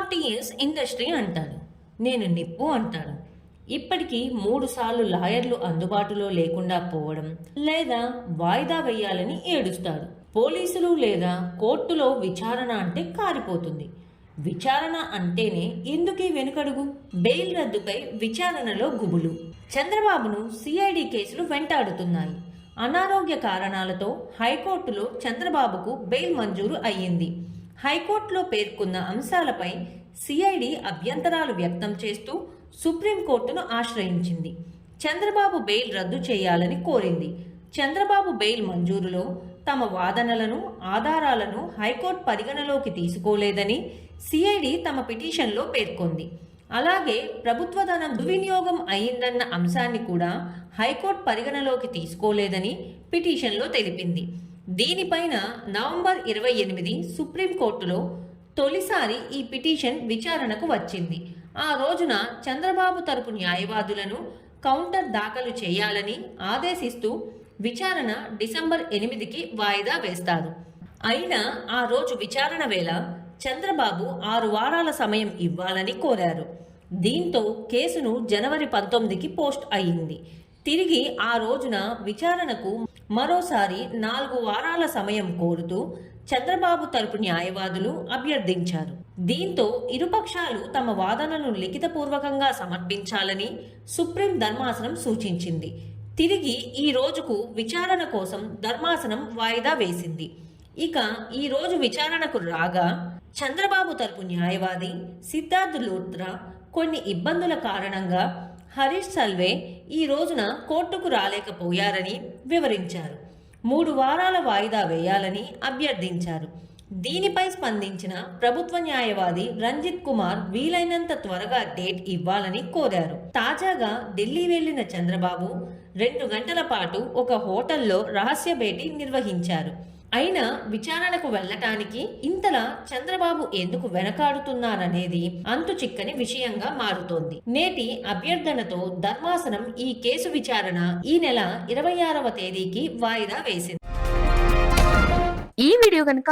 Forty years industry అంటాడు నేను నిప్పు అంటాడు ఇప్పటికీ మూడు సార్లు లాయర్లు అందుబాటులో లేకుండా పోవడం లేదా వాయిదా వేయాలని ఏడుస్తాడు పోలీసులు లేదా కోర్టులో విచారణ అంటే కారిపోతుంది. విచారణ అంటేనే ఎందుకీ వెనుకడుగు? బెయిల్ రద్దుపై విచారణలో గుబులు. చంద్రబాబును సిఐడి కేసులు వెంటాడుతున్నాయి. అనారోగ్య కారణాలతో హైకోర్టులో చంద్రబాబుకు బెయిల్ మంజూరు అయ్యింది. హైకోర్టులో పేర్కొన్న అంశాలపై సిఐడి అభ్యంతరాలు వ్యక్తం చేస్తూ సుప్రీంకోర్టును ఆశ్రయించింది. చంద్రబాబు బెయిల్ రద్దు చేయాలని కోరింది. చంద్రబాబు బెయిల్ మంజూరులో తమ వాదనలను ఆధారాలను హైకోర్టు పరిగణలోకి తీసుకోలేదని సిఐడి తమ పిటిషన్లో పేర్కొంది. అలాగే ప్రభుత్వ ధనం దుర్వినియోగం అయిందన్న అంశాన్ని కూడా హైకోర్టు పరిగణలోకి తీసుకోలేదని పిటిషన్లో తెలిపింది. దీనిపైన నవంబర్ ఇరవై ఎనిమిది సుప్రీంకోర్టులో తొలిసారి ఈ పిటిషన్ విచారణకు వచ్చింది. ఆ రోజున చంద్రబాబు తరపు న్యాయవాదులను కౌంటర్ దాఖలు చేయాలని ఆదేశిస్తూ విచారణ డిసెంబర్ ఎనిమిదికి వాయిదా వేస్తారు. అయినా ఆ రోజు విచారణ వేళ చంద్రబాబు ఆరు వారాల సమయం ఇవ్వాలని కోరారు. దీంతో కేసును జనవరి పంతొమ్మిదికి పోస్ట్ అయ్యింది. తిరిగి ఆ రోజున విచారణకు మరోసారి నాలుగు వారాల సమయం కోరుతూ చంద్రబాబు తరపు న్యాయవాదులు అభ్యర్థించారు. దీంతో ఇరుపక్షాలు తమ వాదనను లిఖితపూర్వకంగా సమర్పించాలని సుప్రీం ధర్మాసనం సూచించింది. తిరిగి ఈ రోజుకు విచారణ కోసం ధర్మాసనం వాయిదా వేసింది. ఇక ఈ రోజు విచారణకు రాగా చంద్రబాబు తరపు న్యాయవాది సిద్ధార్థ్ లూత్రా కొన్ని ఇబ్బందుల కారణంగా హరీష్ సల్వే ఈ రోజున కోర్టుకు రాలేకపోయారని వివరించారు. మూడు వారాల వాయిదా వేయాలని అభ్యర్థించారు. దీనిపై స్పందించిన ప్రభుత్వ న్యాయవాది రంజిత్ కుమార్ వీలైనంత త్వరగా డేట్ ఇవ్వాలని కోరారు. తాజాగా ఢిల్లీ వెళ్ళిన చంద్రబాబు రెండు గంటల పాటు ఒక హోటల్లో రహస్య భేటీ నిర్వహించారు. అయినా విచారణకు వెళ్ళటానికి ఇంతలా చంద్రబాబు ఎందుకు వెనకాడుతున్నారనేది అంతు చిక్కని విషయంగా మారుతోంది. నేటి అభ్యర్థనతో ధర్మాసనం ఈ కేసు విచారణ ఈ నెల ఇరవై ఆరవ తేదీకి వాయిదా వేసింది. ఈ వీడియో కనుక